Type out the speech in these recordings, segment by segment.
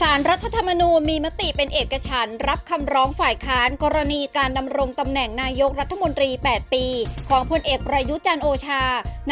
สารรัฐธรรมนูญมีมติเป็นเอกฉันรับคำร้องฝ่ายค้านกรณีการดำรงตำแหน่งนายกรัฐมนตรี 8 ปี ของพลเอกประยุทธ์จันโอชา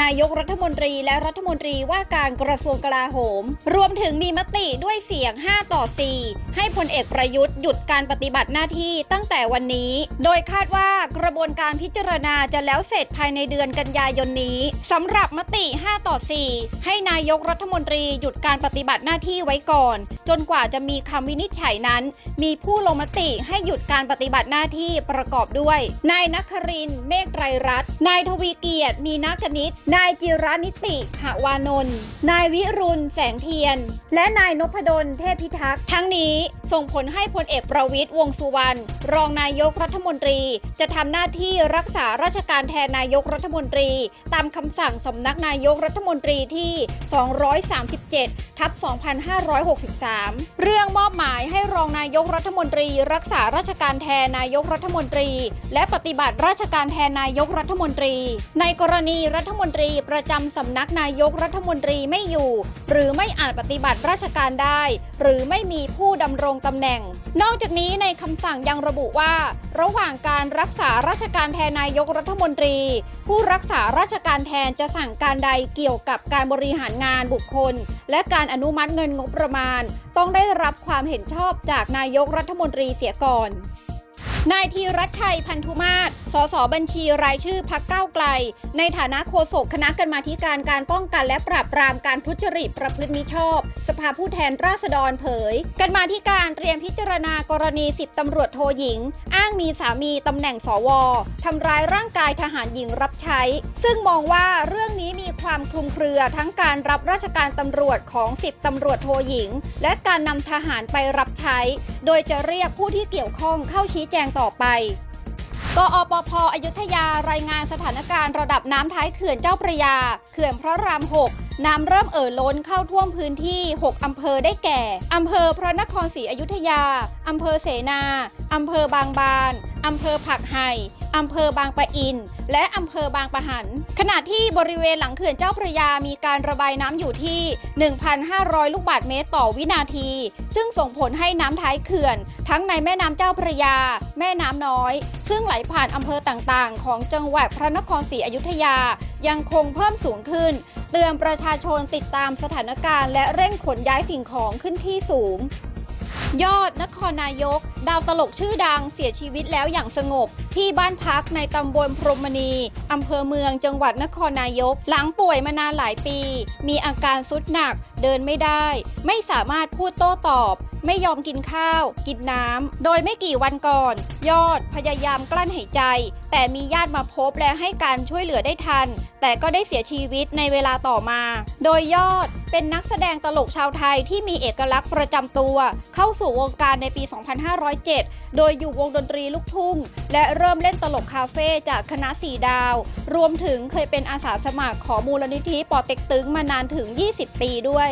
นายกรัฐมนตรีและรัฐมนตรีว่าการกระทรวงกลาโหม รวมถึงมีมติด้วยเสียง 5 ต่อ 4 ให้พลเอกประยุทธ์หยุดการปฏิบัติหน้าที่ตั้งแต่วันนี้ โดยคาดว่ากระบวนการพิจารณาจะแล้วเสร็จภายในเดือนกันยายนนี้สำหรับมติ 5 ต่อ 4 ให้นายกรัฐมนตรีหยุดการปฏิบัติหน้าที่ไว้ก่อน จนกว่าจะมีคำวินิจฉัยนั้น มีผู้ลงมติให้หยุดการปฏิบัติหน้าที่ประกอบด้วย นายนครินเมฆไตรรัตน์นายทวีเกียรติ มีนักนิตนายจิรานิติหวานนท์นายวิรุณแสงเทียน และนายนพดลเทพพิทักษ์ทั้งนี้ ส่งผลให้พลเอกประวิตยวงสุวรรณรองนายกรัฐมนตรี จะทำหน้าที่รักษาราชการแทนนายกรัฐมนตรี ตามคำสั่งสำนักนายกรัฐมนตรีที่ 237 ทับ 2563 เรื่องมอบหมายให้รองนายกรัฐมนตรี รักษาราชการแทนนายกรัฐมนตรี และปฏิบัติราชการแทนนายกรัฐมนตรี ในกรณีรัฐมนตรีประจำสำนักนายกรัฐมนตรีไม่อยู่ หรือไม่อาจปฏิบัติราชการได้ หรือไม่มีผู้ดำรงตำแหน่ง นอกจากนี้ในคำสั่งยังระบุว่า ระหว่างการรักษาราชการแทนนายกรัฐมนตรี ผู้รักษาราชการแทนจะสั่งการใดเกี่ยวกับการบริหารงานบุคคล และการอนุมัติเงินงบประมาณ ต้องได้รับความเห็นชอบจากนายกรัฐมนตรีเสียก่อน นายธีรัชชัยพันธุมาศ สสบัญชีรายชื่อพักเก้าไกล ในฐานะโฆษกคณะกรรมาธิการการป้องกันและปราบปรามการทุจริตประพฤติมิชอบ สภาผู้แทนราษฎรเผยกรรมาธิการเตรียมพิจารณากรณีสิบตำรวจโทหญิง อ้างมีสามีตำแหน่งสวทำร้ายร่างกายทหารหญิงรับใช้ ซึ่งมองว่าเรื่องนี้มีความคลุมเครือทั้งการรับราชการตำรวจของสิบตำรวจโทหญิง และการนำทหารไปรับใช้ โดยจะเรียกผู้ที่เกี่ยวข้องเข้าชี้แจงต่อไปกอปพอยุธยารายงานสถานการณ์ระดับน้ำท้ายเขื่อนเจ้าพระยา เขื่อนพระราม 6 น้ำเริ่มเอ่อล้นเข้าท่วมพื้นที่ 6 อำเภอได้แก่ อำเภอพระนครศรีอยุธยา อำเภอเสนา อำเภอบางบานอำเภอผักไห่อำเภอบางปะอิน และอำเภอบางปะหัน ขณะที่บริเวณหลังเขื่อนเจ้าพระยามีการระบายน้ำอยู่ที่ 1,500 ลูกบาศก์เมตรต่อวินาที ซึ่งส่งผลให้น้ำท้ายเขื่อน ทั้งในแม่น้ำเจ้าพระยา แม่น้ำน้อย ซึ่งไหลผ่านอำเภอต่างๆ ของจังหวัดพระนครศรีอยุธยา ยังคงเพิ่มสูงขึ้น เตือนประชาชนติดตามสถานการณ์และเร่งขนย้ายสิ่งของขึ้นที่สูง ยอดนครนายก ดาวตลกชื่อดังเสียชีวิตแล้วอย่างสงบ ที่บ้านพักในตำบลพรหมณีอำเภอเมืองจังหวัดนครนายก หลังป่วยมานานหลายปี มีอาการสุดหนัก เดินไม่ได้ ไม่สามารถพูดโต้ตอบ ไม่ยอมกินข้าว กินน้ำ โดยไม่กี่วันก่อน ยอดพยายามกลั้นหายใจ แต่มีญาติมาพบและให้การช่วยเหลือได้ทัน แต่ก็ได้เสียชีวิตในเวลาต่อมา โดยยอดเป็นนักแสดงตลกชาวไทยที่มีเอกลักษณ์ประจำตัว เข้าสู่วงการในปี 2507 โดยอยู่วงดนตรีลูกทุ่ง และเริ่มเล่นตลกคาเฟ่จากคณะสีดาว รวมถึงเคยเป็นอาสาสมัครของมูลนิธิปอเต็กตึงมานานถึง 20 ปีด้วย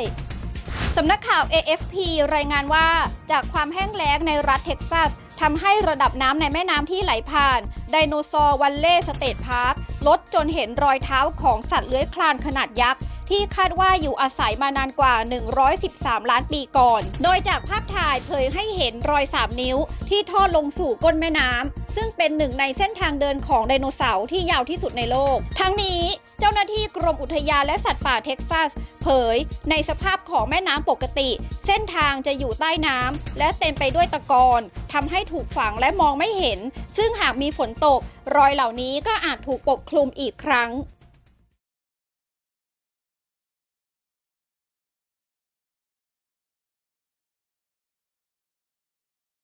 สำนักข่าว AFP รายงานว่าจากความแห้งแล้งในรัฐเท็กซัสทำให้ระดับน้ำในแม่น้ำที่ไหลผ่าน ไดโนเสาร์วันเล่สเตทพาร์คลดจนเห็นรอยเท้าของสัตว์เลื้อยคลานขนาดยักษ์ ที่คาดว่าอยู่อาศัยมานานกว่า 113 ล้านปีก่อน โดยจากภาพถ่ายเผยให้เห็นรอย 3 นิ้ว ที่ทอดลงสู่ก้นแม่น้ำซึ่งเป็นหนึ่งในเส้นทางเดินของไดโนเสาร์ที่ยาวที่สุดในโลก ทั้งนี้ เจ้าหน้าที่กรมอุทยานและสัตว์ป่าเท็กซัส เผย ในสภาพของแม่น้ำปกติ เส้นทางจะอยู่ใต้น้ำและเต็มไปด้วยตะกอนทำให้ถูกฝังและมองไม่เห็น ซึ่งหากมีฝนตก รอยเหล่านี้ก็อาจถูกปกคลุมอีกครั้ง